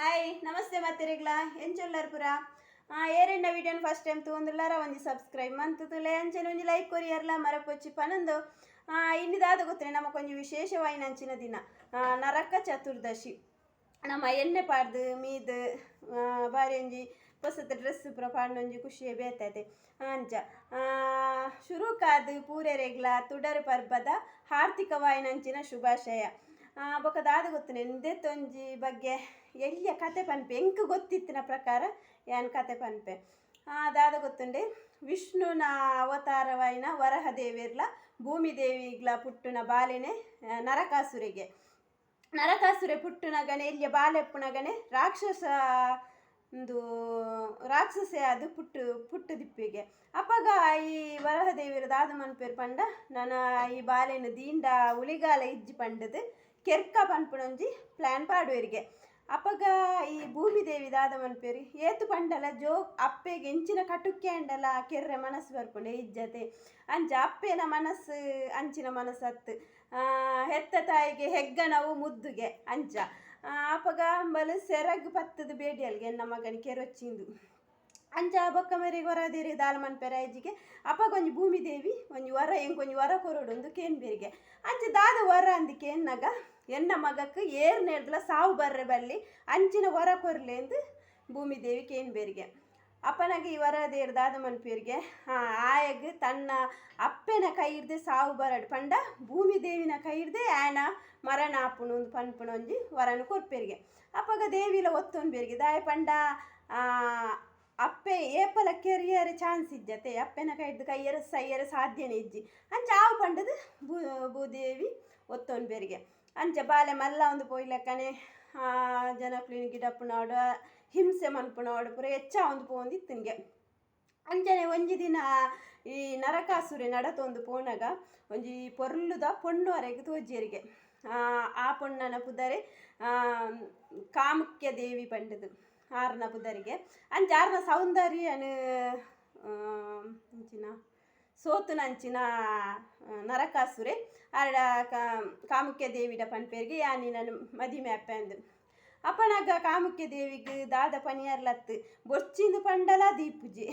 Hi ನಮಸ್ತೆ ಎಂಚೊಲ್ಲರ್ ಪುರ ಏರೆಂಡ ವಿಡಿಯೋನ ಫಸ್ಟ್ ಟೈಮ್ ತಗೊಂದುಲ್ಲಾರ ಒಂಜಿ ಸಬ್ಸ್ಕ್ರೈಬ್ ಮಂತುತುಲೆ ಅಂಚನೆ ಒಂಜಿ ಲೈಕ್ ಕೊರಿಯರ್ಲ ಮರಪೊಚ್ಚಿ ಪನಂದು. ಇನ್ನಿದಾದ ಗೊತ್ತೇ ನಮಕೊಂಜಿ ವಿಶೇಷವಾಗಿ ನಂಚಿನ ದಿನ. ಆ, ನರಕ ಚತುರ್ದಶಿ. ನಮ್ಮ ಎಣ್ಣೆ ಪಾಡ್ದು ಮೀದು ಆ, ಬಾರಿ ಒಂಜಿ ಹೊಸತ ಡ್ರೆಸ್ ಪೂರ ಪಾಡ್ನೊಂಜಿ ಖುಷಿಯೇ ಬೇತೈತೆ. ಅಂಚ ಆ, ಶುರುಕಾದ್ ಪೂರೆರೆಗ್ಲ ತುಡರು ಪರ್ಬದ ಹಾರ್ದಿಕವಾಯಿನಂಚಿನ ಶುಭಾಶಯ. ಆ, ಬೊಕ ದಾದ ಗೊತ್ತುನೆ ದೆತ್ತೊಂಜಿ ಬಗ್ಗೆ. ಎಲ್ಯ ಕತೆ ಪನ್ಪೆ? ಎಂಕ್ ಗೊತ್ತಿತ್ತಿನ ಪ್ರಕಾರ ಯಾನ್ ಕತೆ ಪನ್ಪೆ? ದಾದ ಗೊತ್ತುಂಡೆ. ವಿಷ್ಣುನ ಅವತಾರವಾಯಿನ ವರಹ ದೇವಿರ್ಲ ಭೂಮಿ ದೇವಿಗ್ಲ ಪುಟ್ಟುನ ಬಾಲೆನೆ ನರಕಾಸುರಿಗೆ. ನರಕಾಸುರೆ ಪುಟ್ಟುನಗನೆ ಇಲ್ಲಿಯ ಬಾಲೆಪ್ಪುನಗನೆ ರಾಕ್ಷಸ ಒಂದು ರಾಕ್ಷಸೆ ಅದು ಪುಟ್ಟು ಪುಟ್ಟು ದಿಪ್ಪಿಗೆ ಅಪ್ಪಗ ಈ ವರಹದೇವಿರ ದಾದ ಮನ್ಪೇರ್ ಪಂಡ ನನ್ನ ಈ ಬಾಲೆನ ದೀಂಡ ಉಳಿಗಾಲ ಇಜ್ಜಿ ಪಂಡದು ಕೆರ್ಕ ಪನ್ಪುನೊಂಜಿ ಪ್ಲ್ಯಾನ್ ಪಾಡುವರಿಗೆ. ಅಪಗ ಈ ಭೂಮಿ ದೇವಿ ದಾದ ಮನ್ಪೇರಿ ಏತು ಪಂಡಲ, ಜೋ ಅಪ್ಪೆಗೆ ಎಂಚಿನ ಕಟುಕ್ಕೆ ಅಂಡಲ, ಕೆರ್ರೆ ಮನಸ್ಸು ಬರ್ಪುಂಡೆ ಇಜ್ಜತೆ ಅಂಚ ಅಪ್ಪೆನ ಮನಸ್ಸು, ಅಂಚಿನ ಮನಸ್ಸತ್ತು ಹೆತ್ತ ತಾಯಿಗೆ ಹೆಗ್ಗಣವು ಮುದ್ದುಗೆ ಅಂಚ ಅಪಗ ಅಂಬಲು, ಸೆರಗು ಪತ್ತದ ಬೇಡಿಯಲ್ಗೆ, ಎನ್ನ ಮಗನ ಕೆರೊಚ್ಚಿಂದು. ಅಂಚ ಬೊಕ್ಕ ಮೇರೆ ಹೊರದೇರಿ ದಾಲ ಮನ್ಪೆರ ಅಪ್ಪ ಅಪ್ಪಗೊಂಜಿ ಭೂಮಿ ದೇವಿ ಒಂಜಿ ವರ ಎಂಕೊಂಜಿ ವರ ಕೊರಡು ಒಂದು ಕೇನ್ಬೇರಿಗೆ ಅಂಚ ದಾದ ವರ ಅಂದಿಕೆ ಎನ್ನಗ ಎನ್ನ ಮಗಕ್ಕೆ ಏರ್ ನೆಡ್ದಲ ಸಾವು ಬರ್ರೆ ಬಲ್ಲಿ ಅಂಚಿನ ವರ ಕೊರ್ಲೆ ಎಂದು ಭೂಮಿ ದೇವಿ ಕೇನ್ಬೇರಿಗೆ ಅಪ್ಪನಾಗ ಈ ವರ ದೇರ್ ದಾದ ಹಾ, ಆಯಗ್ ತನ್ನ ಅಪ್ಪೆನ ಕೈ ಹಿಡ್ದೆ ಸಾವು ಬರಡು ಪಂಡ ಭೂಮಿ ದೇವಿನ ಕೈ ಹಿಡ್ದೆ ಆಯನ ಮರಣ ಅಪ್ಪನು ಒಂದು ಪನ್ಪುನೊಂಜಿ ವರನು ಕೊರ್ಪೇರಿಗೆ. ಅಪ್ಪಗ ದೇವಿಲ ಒತ್ತೊಂದು ಬೇರಿಗೆ, ದಾಯ ಪಂಡ ಏಪಲ ಕೆರಿಯರ್ ಚಾನ್ಸ್ ಇಜ್ಜತೆ ಅಪ್ಪೆನ ಕೈಡ್ದು ಕೈಯರ ಸೈಯರ ಸಾಧ್ಯನೇ ಇಜ್ಜಿ. ಅಂಚ ಆವು ಪಂಡದು ಭೂ, ಭೂದೇವಿ ಒತ್ತೊಂದು ಬೇರಿಗೆ ಅಂಚ ಬಾಲೆ ಮಲ್ಲ ಒಂದು ಪೋಯ್ಲಕ್ಕನೆ ಜನಕ್ಲಿನ ಗಿಡಪ್ಪುನೋಡ ಹಿಂಸೆ ಮನ್ಪುನೋಡ ಪುರ ಹೆಚ್ಚ ಒಂದು ಪೋಂದಿತ್ತನ್ಗೆ ಅಂಚನೆ ಒಂಜಿ ದಿನ ಈ ನರಕಾಸುರಿ ನಡತೊಂದು ಪೋನಾಗ, ಒಂಜಿ ಪೊರ್ಲುದ ಪೊಣ್ಣುವರೆಗೆ ತೋಜಿಯರಿಗೆ ಆ ಪೊಣ್ಣನ ಪುದರೆ ಕಾಮುಖ್ಯ ದೇವಿ ಪಂಡದು. ಆರ್ನ ಪುದರಿಗೆ ಅಂಚ ಆರ್ನ ಸೌಂದರ್ಯನ ಅಂಚಿನ ಸೋತುನಂಚಿನ ಆ, ನರಕಾಸುರೆ ಆಡ ಕಾಮುಕ್ಯ ದೇವಿಡ ಪನ್ಪೇರಿಗೆ ಯಾನಿ ನಾನು ಮದಿಮೆ ಅಪ್ಪ ಅಂದು ಅಪ್ಪನಾಗ ಕಾಮುಕ್ಯ ದೇವಿಗೆ ದಾದ ಪನಿಯರ್ಲತ್ತು ಬೊಚ್ಚಿಂದು ಪಂಡಲ ದೀಪುಜಿ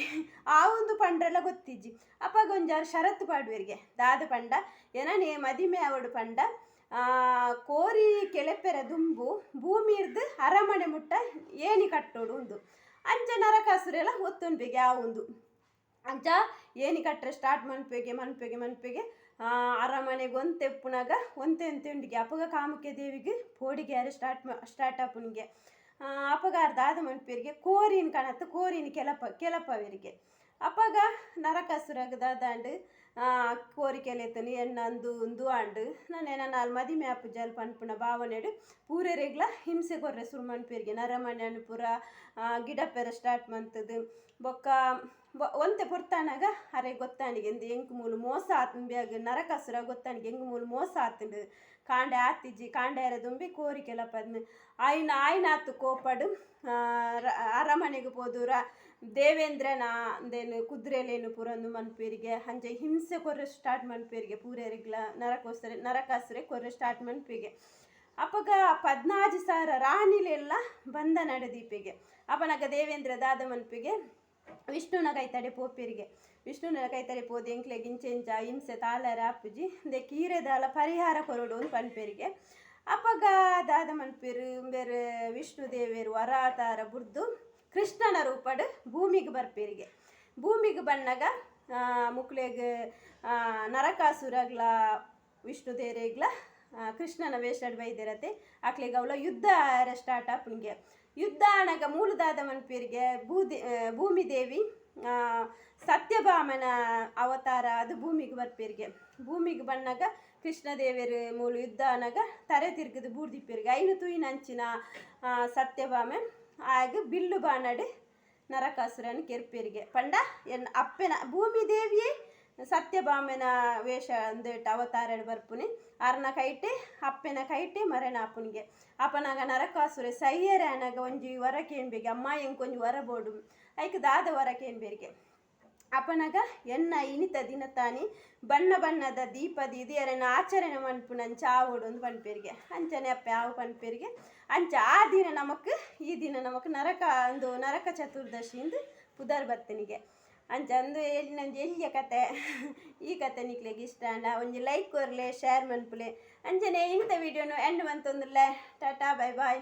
ಆ ಒಂದು ಪಂಡಲ ಗೊತ್ತಿಜ್ಜಿ. ಅಪ್ಪ ಗೊಂಜಾರು ಷರತ್ತು ಪಾಡುವರಿಗೆ ದಾದ ಪಂಡ ಏನನೇ ಮದಿಮೆ ಅವಡು ಪಂಡ ಕೋರಿ ಕೆಳೆಪೆರ ದುಂಬು ಭೂಮಿ ಇರ್ದು ಅರಮನೆ ಮುಟ್ಟ ಏನಿ ಕಟ್ಟೋಡು ಉಂದು. ಅಂಚ ನರಕಾಸುರೆಲ್ಲ ಒತ್ತೊನ್ಬೇಗೆ ಆ ಒಂದು ಅಂಚ ಏನಿ ಕಟ್ಟರೆ ಸ್ಟಾರ್ಟ್ ಮನ್ಪೆಗೆ ಮನ್ಪೆಗೆ ಮನ್ಪೆಗೆ ಅರಮನೆಗೆ ಒಂತೆಪ್ಪುನಾಗ ಒಂತೆ ಎಂತೆಂಡಿಗೆ ಅಪಗ ಕಾಮುಕ್ಯ ದೇವಿಗೆ, ಪೋಡಿಗೆ ಯಾರು ಸ್ಟಾರ್ಟ್ ಸ್ಟಾರ್ಟ್ ಅಪ್ಪನಿಗೆ ಅಪ್ಪಗ ಆದ ಮನ್ಪೇರಿಗೆ, ಕೋರಿನ ಕಣತ್ತು, ಕೋರಿನ ಕೆಲಪ ಕೆಲಪವರಿಗೆ ಅಪ್ಪಗ ನರಕಾಸುರಗ ದಾದಾಂಡು ಕೋರಿ ಕೆಲೆತನಿ ಎಣ್ಣಂದು ಉಂದು ಆಂಡು ನಾನು ಏನ ನಾಲ್ ಮದಿಮೆ ಅಪ್ಪು ಜಲ್ ಪನ್ಪುನ ಭಾವನೆಡು ಪೂರೆರೆಗ್ಲ ಹಿಂಸೆ ಕೊರ್ರೆ ಸುರು ಮನ್ಪೇರಿಗೆ ನರಮಣ್ಯನು ಪೂರ ಗಿಡ ಪೆರ ಸ್ಟಾರ್ಟ್ ಮಂತದು. ಬೊಕ್ಕ ಒಂತೆ ಪೊರ್ತಾನಾಗ ಅರೆ ಗೊತ್ತಾಣಿಗೆ, ಎಂದು ಎಂಕ್ ಮೂಲು ಮೋಸ ಆತನ್ ಬ್ಯಾಗ ನರಕಾಸುರ ಗೊತ್ತಾನಿಗೆ ಎಂಗ್ ಮೂಲು ಮೋಸ ಆತಂಡು. ಕಾಂಡೆ ಆತಿಜ್ಜಿ ಕಾಂಡೆರ ದುಂಬಿ ಕೋರಿ ಪದ್ಮೆ. ಆಯ್ನ ಆಯ್ನ ಆತು ಕೋಪಡು ಅರಮನೆಗೆ ಪೋದೂರ. ದೇವೇಂದ್ರನ ಅಂದೇನು, ಕುದುರೆಲೇನು ಪುರಂದು ಮನ್ಪೇರಿಗೆ. ಹಂಜೆ ಹಿಂಸೆ ಕೊರ್ರೆ ಸ್ಟಾರ್ಟ್ ಮನ್ಪೇರಿಗೆ. ಪೂರೇರಿಗ್ಲ ನರಕೋಸರೆ ನರಕಾಸುರೆ ಕೊರ್ರೆ ಸ್ಟಾರ್ಟ್ ಮನ್ಪೇಗೆ. ಅಪಗ ಪದ್ನಾಜಿ ಸಾರ ರಾಣಿಲೆಲ್ಲ ಬಂದ ನಡೆದೀಪಿಗೆ. ಅಪನಗ ದೇವೇಂದ್ರ ದಾದ ಮನ್ಪಿಗೆ. ವಿಷ್ಣುನ ಕೈತಡೆ ಪೋಪಿರಿಗೆ. ವಿಷ್ಣುನ ಕೈತಡೆ ಪೋದು, ಎಂಕ್ಲೆ ಗಿಂಚೆಂಚ, ಹಿಂಸೆ ತಾಲರ ಅಪ್ಪುಜಿ ದೇ ಕೀರೆದಾಲ ಪರಿಹಾರ ಕೊರಡು ಒಂದು ಪನ್ಪೇರಿಗೆ. ಅಪ್ಪಗ ದಾದ ಮನ್ಪೇರು ಬೇರೆ ವಿಷ್ಣು ದೇವಿಯರು ವರಾತಾರ ಬುರ್ದು, ಕೃಷ್ಣನ ರೂಪಡ್ ಭೂಮಿಗೆ ಬರ್ಪೇರಿಗೆ. ಭೂಮಿಗೆ ಬಣ್ಣಗ ಮುಕ್ಳೆಗ್ ನರಕಾಸುರಗ್ಲ, ವಿಷ್ಣು ದೇರೆಗ್ಲ ಕೃಷ್ಣನ ವೇಷಡ್ ಬೈದಿರತ್ತೆ ಆಕ್ಲೆಗೆ ಅವಳ ಯುದ್ಧ ಸ್ಟಾರ್ಟ್ ಅಪ್ಪನಿಗೆ ಯುದ್ಧ ಮೂಲದಾದವನ ಮೂಲದಾದ ಮನ್ಪೇರಿಗೆ ಭೂದಿ ಆ, ಭೂಮಿ ದೇವಿ ಆ, ಸತ್ಯಭಾಮನ ಅವತಾರ ಅದು ಭೂಮಿಗೆ ಬರ್ಪೇರಿಗೆ ಭೂಮಿಗೆ ಬಣ್ಣಗ ಕೃಷ್ಣ ದೇವಿಯರು ಮೂಲ ಯುದ್ಧ ಅನಗ ತರೆ ತಿರ್ಗದು ಬೂರ್ದಿಪ್ಪೇರಿಗೆ ಐನು ತೂಯಿನ ಅಂಚಿನ ಆ, ಸತ್ಯಭಾಮೆ ಆಗ ಬಿಲ್ಲು ಬಾಣಡೆ ನರಕಾಸುರನ ಕೆರ್ಪೇರಿಗೆ. ಪಂಡ ಎನ್ ಅಪ್ಪೆನ ಭೂಮಿ ದೇವಿಯೇ ಸತ್ಯಭಾಮೆನ ವೇಷ ಅಂದೇಟ್ ಅವತಾರ ಬರ್ಪುನಿ. ಅರ್ನ ಕೈಟೆ, ಅಪ್ಪೆನ ಕೈಟೆ ಮರಣ ಅಪ್ಪನಿಗೆ. ಅಪ್ಪನಾಗ ನರಕಾಸುರೆ, ಸೈಯರೆ ಅನಗ ಒಂಜಿ ವರ ಕೇನ್ಬೇಗೆ ಅಮ್ಮ ಎಂಕೊಂಜಿ ವರ ಬೋಡು. ಐಕ್ ದಾದ ವರ ಕೇನ್ಬೇರಿಗೆ ಅಪನಗ ಎನ್ನ ಇನಿತ ದಿನ ತಾನಿ ಬಣ್ಣ ಬಣ್ಣದ ದೀಪದ ಇದೆಯರನ್ನ ಆಚರಣೆ ಮನ್ಪುನಂಚ ಆವೋಡು ಒಂದು ಪನ್ಪೇರಿಗೆ. ಅಂಚನೆ ಅಪ್ಪೆ ಆವು ಪನ್ಪೇರಿಗೆ. ಅಂಚ ಆ ದಿನ ನಮಕ್, ಈ ದಿನ ನಮಕ್ ನರಕ ಒಂದು ನರಕ ಚತುರ್ದಶಿಯಿಂದ ಪುದರ್ ಬತ್ತನಿಗೆ ಅಂಚ ಅಂದು ಎಲ್ಲಿ ನಂದು ಎಲ್ಲಿಯ ಕತೆ? ಈ ಕತೆ ನಿಕ್ಲೆಗೆ ಇಷ್ಟ ಅಂಡ ಒಂಜಿ ಲೈಕ್ ಕೊರ್ಲೆ ಶೇರ್ ಮನ್ಪುಲೆ ಅಂಚನೆ ಇಂಥ ವಿಡಿಯೋನು ಎಂಡ್ ಮಂತೊಂದುಲ್ಲೆ ಟಾಟಾ ಬೈ ಬಾಯ್